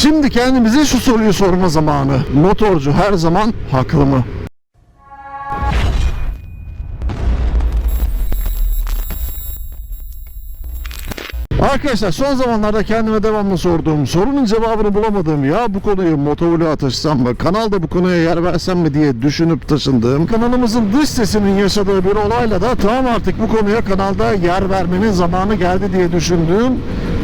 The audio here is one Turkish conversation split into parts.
Şimdi kendimize şu soruyu sorma zamanı. Motorcu her zaman haklı mı? Arkadaşlar son zamanlarda kendime devamlı sorduğum, sorunun cevabını bulamadığım ya bu konuyu motovloğa taşısam mı, kanalda bu konuya yer versem mi diye düşünüp taşındığım, kanalımızın dış sesinin yaşadığı bir olayla da tamam artık bu konuya kanalda yer vermenin zamanı geldi diye düşündüğüm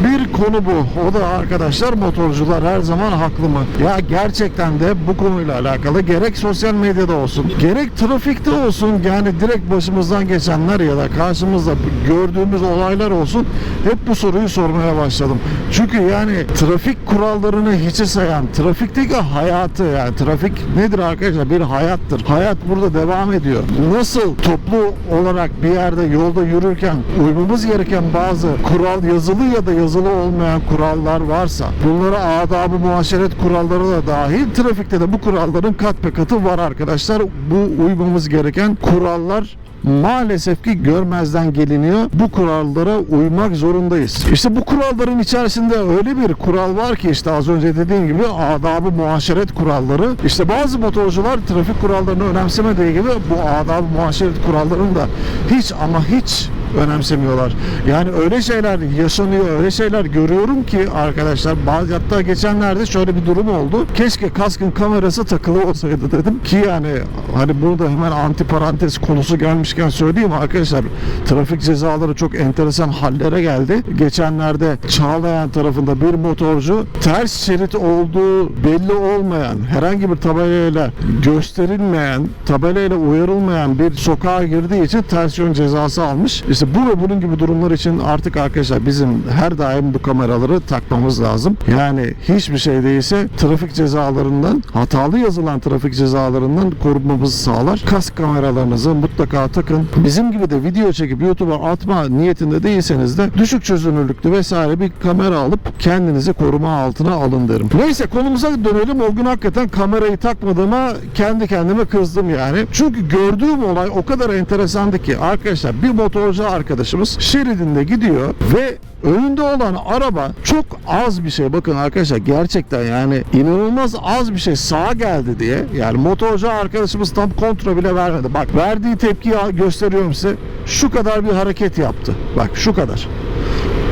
bir konu bu. O da arkadaşlar motorcular her zaman haklı mı? Ya gerçekten de bu konuyla alakalı gerek sosyal medyada olsun, gerek trafikte olsun yani direkt başımızdan geçenler ya da karşımızda gördüğümüz olaylar olsun hep bu soruyu sormaya başladım. Çünkü yani trafik kurallarını hiçe sayan, trafikteki hayatı yani trafik nedir arkadaşlar? Bir hayattır. Hayat burada devam ediyor. Nasıl toplu olarak bir yerde yolda yürürken uymamız gereken bazı kural yazılı ya da yazılı olmayan kurallar varsa bunlara adab-ı muaşeret kuralları da dahil trafikte de bu kuralların kat be katı var arkadaşlar. Bu uymamız gereken kurallar maalesef ki görmezden geliniyor. Bu kurallara uymak zorundayız. İşte bu kuralların içerisinde öyle bir kural var ki işte az önce dediğim gibi adab-ı muaşeret kuralları. İşte bazı motorcular trafik kurallarını önemsemediği gibi bu adab-ı muaşeret kurallarını da hiç ama hiç önemsemiyorlar. Yani öyle şeyler yaşanıyor, öyle şeyler görüyorum ki arkadaşlar bazı hatta geçenlerde şöyle bir durum oldu. Keşke kaskın kamerası takılı olsaydı dedim ki yani hani bunu da hemen anti parantez konusu gelmişken söyleyeyim arkadaşlar. Trafik cezaları çok enteresan hallere geldi. Geçenlerde Çağlayan tarafında bir motorcu ters şerit olduğu belli olmayan herhangi bir tabelayla gösterilmeyen, tabelayla uyarılmayan bir sokağa girdiği için ters yön cezası almış. İşte bu ve bunun gibi durumlar için artık arkadaşlar bizim her daim bu kameraları takmamız lazım. Yani hiçbir şey değilse trafik cezalarından, hatalı yazılan trafik cezalarından korunmamızı sağlar. Kask kameralarınızı mutlaka takın. Bizim gibi de video çekip YouTube'a atma niyetinde değilseniz de düşük çözünürlüklü vesaire bir kamera alıp kendinizi koruma altına alın derim. Neyse konumuza dönelim. O gün hakikaten kamerayı takmadığıma kendi kendime kızdım yani. Çünkü gördüğüm olay o kadar enteresandı ki arkadaşlar bir motorcu arkadaşımız şeridinde gidiyor ve önünde olan araba çok az bir şey. Bakın arkadaşlar gerçekten yani inanılmaz az bir şey. Sağa geldi diye. Yani motorcu arkadaşımız tam kontrol bile vermedi. Bak verdiği tepkiyi gösteriyorum size. Şu kadar bir hareket yaptı. Bak şu kadar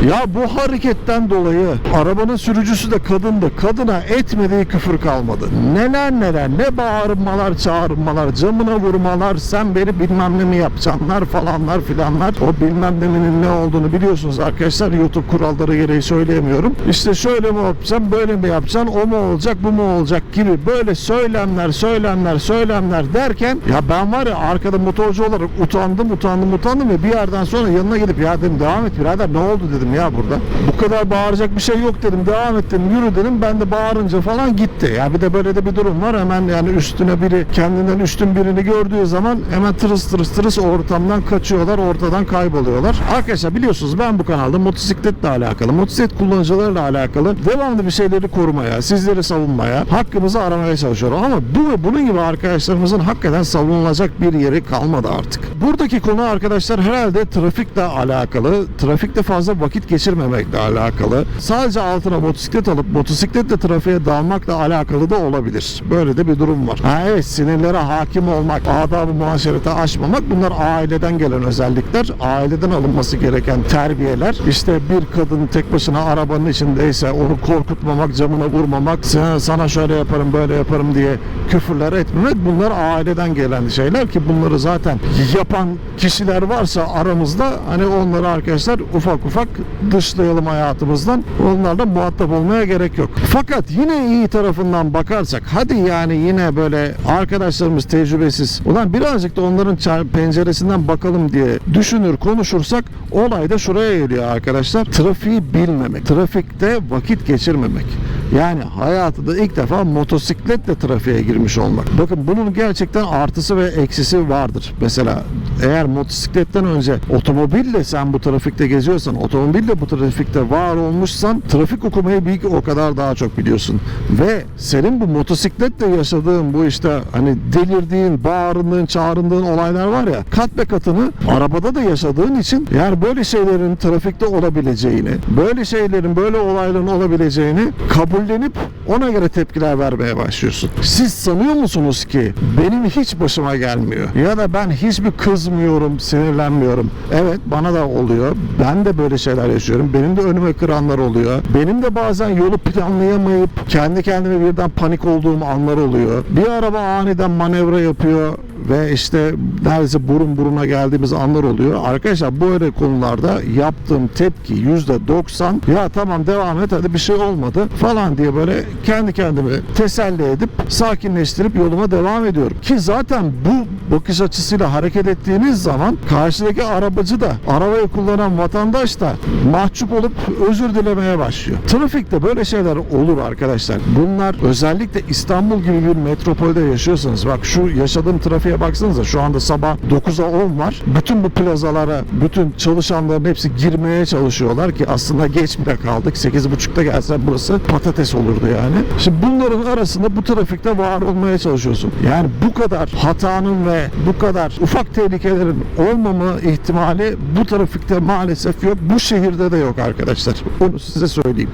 ya bu hareketten dolayı arabanın sürücüsü de kadındı. Kadına etmediği küfür kalmadı. Neler neler ne bağırmalar çağırmalar camına vurmalar sen beni bilmem ne mi yapacaksınlar falanlar filanlar. O bilmem nemin ne olduğunu biliyorsunuz arkadaşlar YouTube kuralları gereği söyleyemiyorum. İşte şöyle mi yapacağım böyle mi yapacaksın o mu olacak bu mu olacak gibi böyle söylemler söylemler söylemler derken ya ben var ya arkada motorcu olarak utandım utandım utandım ve bir yerden sonra yanına gidip ya dedim devam et birader ne oldu dedim ya burada. Bu kadar bağıracak bir şey yok dedim. Devam ettim yürü dedim. Ben de bağırınca falan gitti. Ya bir de böyle de bir durum var. Hemen yani üstüne biri kendinden üstün birini gördüğü zaman hemen tırıs tırıs tırıs ortamdan kaçıyorlar. Ortadan kayboluyorlar. Arkadaşlar biliyorsunuz ben bu kanalda motosikletle alakalı, motosiklet kullanıcılarla alakalı devamlı bir şeyleri korumaya, sizleri savunmaya, hakkımızı aramaya çalışıyorum. Ama bu ve bunun gibi arkadaşlarımızın hakikaten savunulacak bir yeri kalmadı artık. Buradaki konu arkadaşlar herhalde trafikle alakalı. Trafikte fazla vakit geçirmemekle alakalı. Sadece altına motosiklet alıp motosikletle trafiğe dalmakla alakalı da olabilir. Böyle de bir durum var. Ha evet sinirlere hakim olmak, adab-ı muhaşerete aşmamak bunlar aileden gelen özellikler. Aileden alınması gereken terbiyeler. İşte bir kadın tek başına arabanın içindeyse onu korkutmamak, camına vurmamak, "Sana- sana şöyle yaparım, böyle yaparım diye küfürler etmemek bunlar aileden gelen şeyler ki bunları zaten yapan kişiler varsa aramızda hani onları arkadaşlar ufak ufak dışlayalım hayatımızdan. Onlarla muhatap olmaya gerek yok. Fakat yine iyi tarafından bakarsak hadi yani yine böyle arkadaşlarımız tecrübesiz. Ulan birazcık da onların penceresinden bakalım diye düşünür konuşursak olay da şuraya geliyor arkadaşlar. Trafiği bilmemek. Trafikte vakit geçirmemek. Yani hayatında ilk defa motosikletle trafiğe girmiş olmak. Bakın bunun gerçekten artısı ve eksisi vardır. Mesela eğer motosikletten önce otomobille sen bu trafikte geziyorsan, otomobille bu trafikte var olmuşsan trafik okumayı bir o kadar daha çok biliyorsun. Ve senin bu motosikletle yaşadığın bu işte hani delirdiğin, bağırındığın, çağrındığın olaylar var ya kat be katını arabada da yaşadığın için yani böyle şeylerin trafikte olabileceğini, böyle şeylerin, böyle olayların olabileceğini kabul kabullenip ona göre tepkiler vermeye başlıyorsun. Siz sanıyor musunuz ki benim hiç başıma gelmiyor ya da ben hiçbir kızmıyorum, sinirlenmiyorum. Evet bana da oluyor. Ben de böyle şeyler yaşıyorum. Benim de önüme kıranlar oluyor. Benim de bazen yolu planlayamayıp kendi kendime birden panik olduğum anlar oluyor. Bir araba aniden manevra yapıyor ve işte neredeyse burun buruna geldiğimiz anlar oluyor. Arkadaşlar böyle konularda yaptığım tepki yüzde 90 ya tamam devam et hadi bir şey olmadı falan diye böyle kendi kendimi teselli edip sakinleştirip yoluma devam ediyorum. Ki zaten bu bakış açısıyla hareket ettiğiniz zaman karşıdaki arabacı da arabayı kullanan vatandaş da mahcup olup özür dilemeye başlıyor. Trafikte böyle şeyler olur arkadaşlar. Bunlar özellikle İstanbul gibi bir metropolde yaşıyorsanız bak şu yaşadığım trafiğe baksanıza şu anda sabah 9'a 10 var. Bütün bu plazalara bütün çalışanların hepsi girmeye çalışıyorlar ki aslında geç bile kaldık. 8.30'da gelsen burası patates olurdu yani. Şimdi bunların arasında bu trafikte var olmaya çalışıyorsun. Yani bu kadar hatanın ve bu kadar ufak tehlikelerin olmama ihtimali bu trafikte maalesef yok. Bu şehirde de yok arkadaşlar. Onu size söyleyeyim.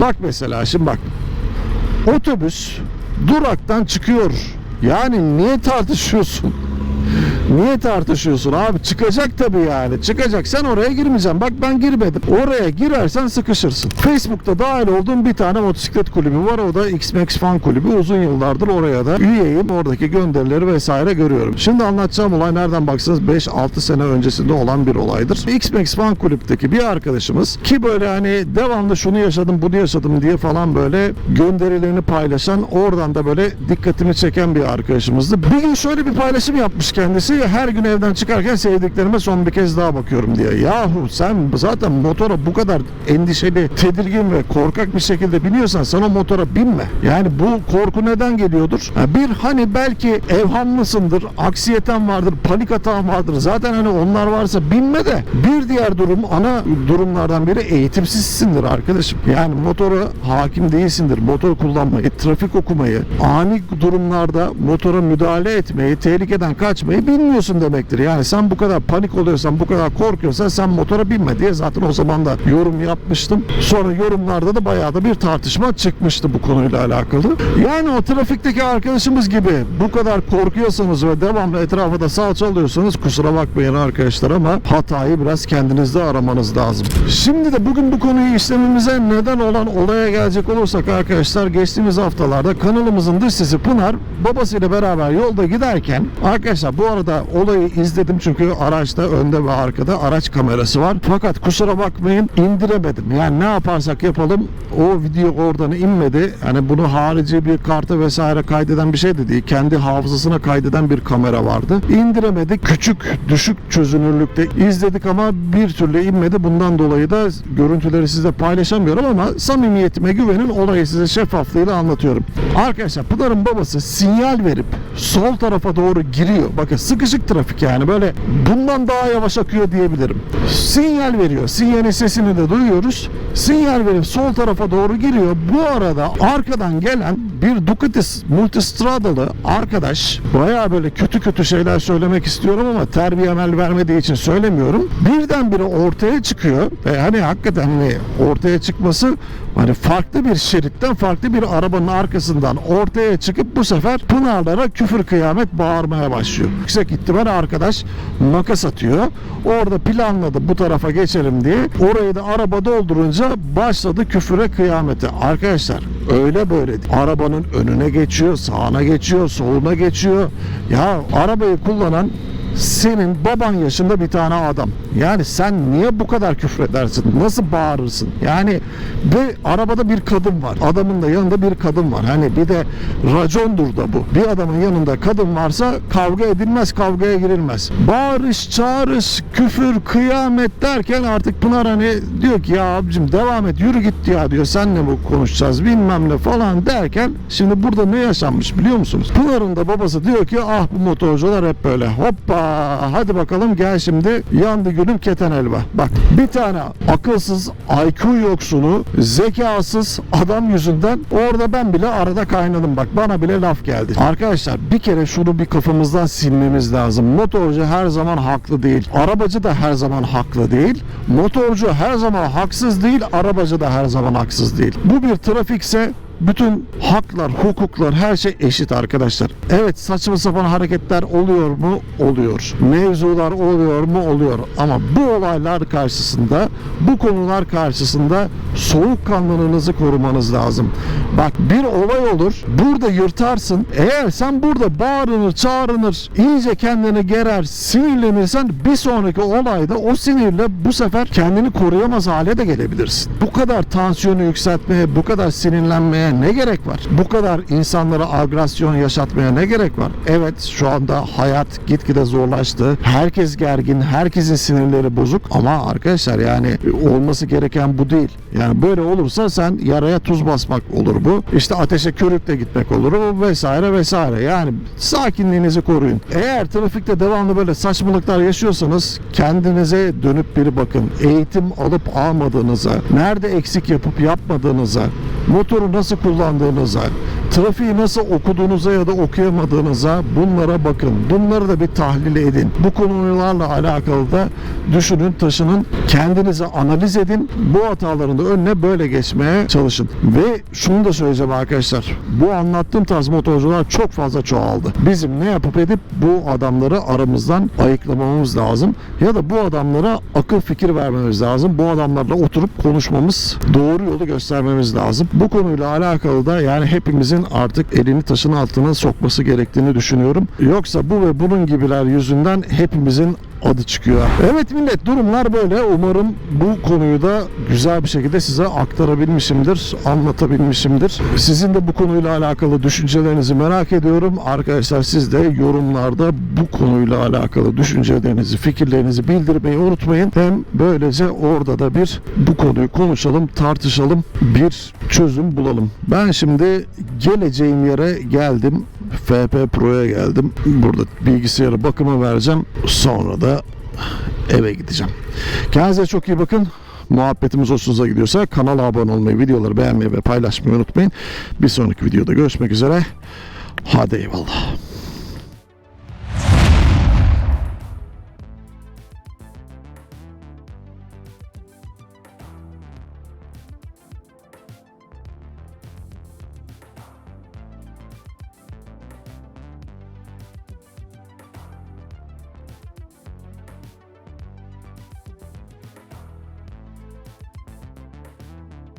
Bak mesela şimdi bak. Otobüs duraktan çıkıyor. Yani niye tartışıyorsun? Niye tartışıyorsun abi? Çıkacak tabii yani. Çıkacak. Sen oraya girmeyeceksin. Bak ben girmedim. Oraya girersen sıkışırsın. Facebook'ta dahil olduğum bir tane motosiklet kulübü var. O da X-Max Fan Kulübü. Uzun yıllardır oraya da üyeyim. Oradaki gönderileri vesaire görüyorum. Şimdi anlatacağım olay nereden baksanız 5-6 sene öncesinde olan bir olaydır. X-Max Fan Kulüp'teki bir arkadaşımız ki böyle hani devamlı şunu yaşadım bunu yaşadım diye falan böyle gönderilerini paylaşan oradan da böyle dikkatimi çeken bir arkadaşımızdı. Bir gün şöyle bir paylaşım yapmış kendisi. Her gün evden çıkarken sevdiklerime son bir kez daha bakıyorum diye. Yahu sen zaten motora bu kadar endişeli, tedirgin ve korkak bir şekilde biniyorsan sen o motora binme. Yani bu korku neden geliyordur? Bir hani belki evhamlısındır, aksiyeten vardır, panik atağın vardır. Zaten hani onlar varsa binme de. Bir diğer durum, ana durumlardan biri eğitimsizsindir arkadaşım. Yani motora hakim değilsindir. Motor kullanmayı, trafik okumayı, ani durumlarda motora müdahale etmeyi, tehlikeden kaçmayı bilmiyorsun demektir. Yani sen bu kadar panik oluyorsan, bu kadar korkuyorsan sen motora binme diye zaten o zaman da yorum yapmıştım. Sonra yorumlarda da bayağı da bir tartışma çıkmıştı bu konuyla alakalı. Yani o trafikteki arkadaşımız gibi bu kadar korkuyorsanız ve devamlı etrafa da salça alıyorsanız kusura bakmayın arkadaşlar ama hatayı biraz kendinizde aramanız lazım. Şimdi de bugün bu konuyu işlememize neden olan olaya gelecek olursak arkadaşlar geçtiğimiz haftalarda kanalımızın dış sesi Pınar babasıyla beraber yolda giderken arkadaşlar bu arada olayı izledim çünkü araçta önde ve arkada araç kamerası var. Fakat kusura bakmayın indiremedim. Yani ne yaparsak yapalım o video oradan inmedi. Yani bunu harici bir karta vesaire kaydeden bir şey de. Kendi hafızasına kaydeden bir kamera vardı. İndiremedik. Küçük, düşük çözünürlükte izledik ama bir türlü inmedi. Bundan dolayı da görüntüleri sizle paylaşamıyorum ama samimiyetime güvenin olayı size şeffaflığıyla anlatıyorum. Arkadaşlar Pınar'ın babası sinyal verip sol tarafa doğru giriyor. Bakın sıkışık trafik yani böyle bundan daha yavaş akıyor diyebilirim. Sinyal veriyor. Sinyalin sesini de duyuyoruz. Sinyal verip sol tarafa doğru giriyor. Bu arada arkadan gelen bir Ducati Multistradalı arkadaş bayağı böyle kötü kötü şeyler söylemek istiyorum ama terbiyem el vermediği için söylemiyorum. Birdenbire ortaya çıkıyor ve hani hakikaten hani ortaya çıkması hani farklı bir şeritten farklı bir arabanın arkasından ortaya çıkıp bu sefer Pınarlara küfür kıyamet bağırmaya başlıyor. Yüksek ihtimal arkadaş makas atıyor. Orada planladı bu tarafa geçelim diye. Orayı da araba doldurunca başladı küfüre kıyameti. Arkadaşlar öyle böyle. Arabanın önüne geçiyor, sağına geçiyor, soluna geçiyor. Ya arabayı kullanan senin baban yaşında bir tane adam. Yani sen niye bu kadar küfredersin? Nasıl bağırırsın? Yani ve arabada bir kadın var. Adamın da yanında bir kadın var. Hani bir de racondur da bu. Bir adamın yanında kadın varsa kavga edilmez, kavgaya girilmez. Bağırış, çağırış, küfür, kıyamet derken artık Pınar hani diyor ki ya abicim devam et yürü git ya diyor. Senle bu konuşacağız bilmem ne falan derken şimdi burada ne yaşanmış biliyor musunuz? Pınar'ın da babası diyor ki ah bu motorcular hep böyle hoppa hadi bakalım gel şimdi yandı gülüm keten elba. Bak bir tane akılsız IQ yoksunu zekasız adam yüzünden orada ben bile arada kaynadım bak bana bile laf geldi. Arkadaşlar bir kere şunu bir kafamızdan silmemiz lazım. Motorcu her zaman haklı değil. Arabacı da her zaman haklı değil. Motorcu her zaman haksız değil. Arabacı da her zaman haksız değil. Bu bir trafikse bütün haklar, hukuklar, her şey eşit arkadaşlar. Evet saçma sapan hareketler oluyor mu? Oluyor. Mevzular oluyor mu? Oluyor. Ama bu olaylar karşısında, bu konular karşısında soğukkanlılığınızı korumanız lazım. Bak bir olay olur, burada yırtarsın. Eğer sen burada bağırınır, çağırınır, iyice kendini gerer, sinirlenirsen bir sonraki olayda o sinirle bu sefer kendini koruyamaz hale de gelebilirsin. Bu kadar tansiyonu yükseltmeye, bu kadar sinirlenmeye ne gerek var? Bu kadar insanlara agresyon yaşatmaya ne gerek var? Evet şu anda hayat gitgide zorlaştı. Herkes gergin, herkesin sinirleri bozuk ama arkadaşlar yani olması gereken bu değil. Yani böyle olursa sen yaraya tuz basmak olur bu. İşte ateşe körükle gitmek olur bu vesaire vesaire. Yani sakinliğinizi koruyun. Eğer trafikte devamlı böyle saçmalıklar yaşıyorsanız kendinize dönüp bir bakın. Eğitim alıp almadığınıza, nerede eksik yapıp yapmadığınıza, motoru nasıl kullandığınıza, trafiği nasıl okuduğunuza ya da okuyamadığınıza bunlara bakın. Bunları da bir tahlil edin. Bu konularla alakalı da düşünün, taşının, kendinizi analiz edin. Bu hataların da önüne böyle geçmeye çalışın. Ve şunu da söyleyeceğim arkadaşlar. Bu anlattığım tarz motorcular çok fazla çoğaldı. Bizim ne yapıp edip bu adamları aramızdan ayıklamamız lazım. Ya da bu adamlara akıl fikir vermemiz lazım. Bu adamlarla oturup konuşmamız, doğru yolu göstermemiz lazım. Bu konuyla alakalı da yani hepimizin artık elini taşın altına sokması gerektiğini düşünüyorum. Yoksa bu ve bunun gibiler yüzünden hepimizin adı çıkıyor. Evet millet durumlar böyle. Umarım bu konuyu da güzel bir şekilde size aktarabilmişimdir, anlatabilmişimdir. Sizin de bu konuyla alakalı düşüncelerinizi merak ediyorum. Arkadaşlar siz de yorumlarda bu konuyla alakalı düşüncelerinizi, fikirlerinizi bildirmeyi unutmayın. Hem böylece orada da bir bu konuyu konuşalım, tartışalım, bir çözüm bulalım. Ben şimdi geleceğim yere geldim. FP Pro'ya geldim. Burada bilgisayarı bakıma vereceğim. Sonra da eve gideceğim. Kendinize çok iyi bakın. Muhabbetimiz hoşunuza gidiyorsa kanala abone olmayı, videoları beğenmeyi ve paylaşmayı unutmayın. Bir sonraki videoda görüşmek üzere. Hadi eyvallah.